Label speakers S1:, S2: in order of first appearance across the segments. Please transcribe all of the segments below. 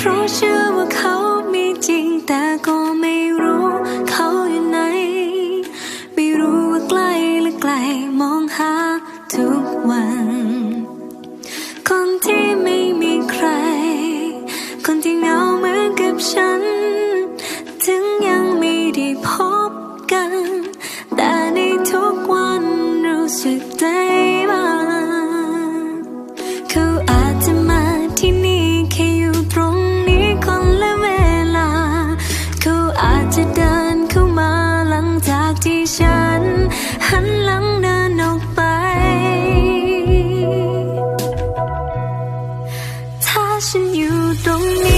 S1: เพราะเชื่อว่าเขามีจริงแต่ก็ไม่รู้เขาอยู่ไหน ไม่รู้ว่าใกล้หรือไกลมองหาทุกวัน จะเดินเข้ามาหลังจากที่ฉัน หันหลังเดินออกไป ถ้าฉันอยู่ตรงนี้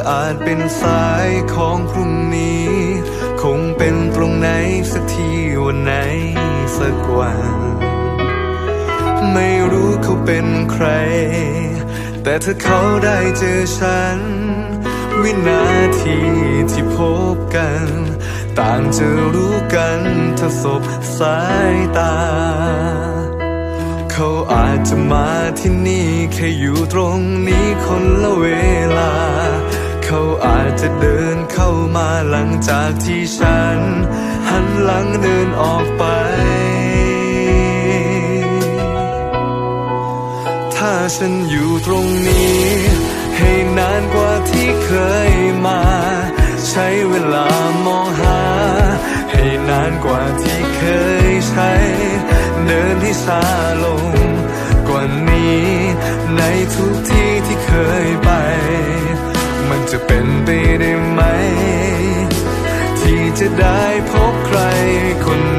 S1: อ
S2: อาจเป็นสายของพรุ่งนี้ คงเป็นตรงไหนสักที่วันไหนสักวัน ไม่รู้เขาเป็นใคร แต่ถ้าเขาได้เจอฉัน วินาทีที่พบกัน ต่างจะรู้กันถ้าสบสายตาเขาอาจจะมาที่นี่ แค่อยู่ตรงนี้คนละเวลา เขาอาจจะเดินเข้ามาหลังจากที่ฉัน หันหลังเดินออกไป ถ้าฉันอยู่ตรงนี้ ให้นานกว่าที่เคยมา ใช้เวลามองหา ให้นานกว่าที่เคยใช้ เดินให้ช้าลง กว่านี้ ในทุกที่ที่เคยไป จะเป็นไปได้ไหม ที่จะได้พบใครคน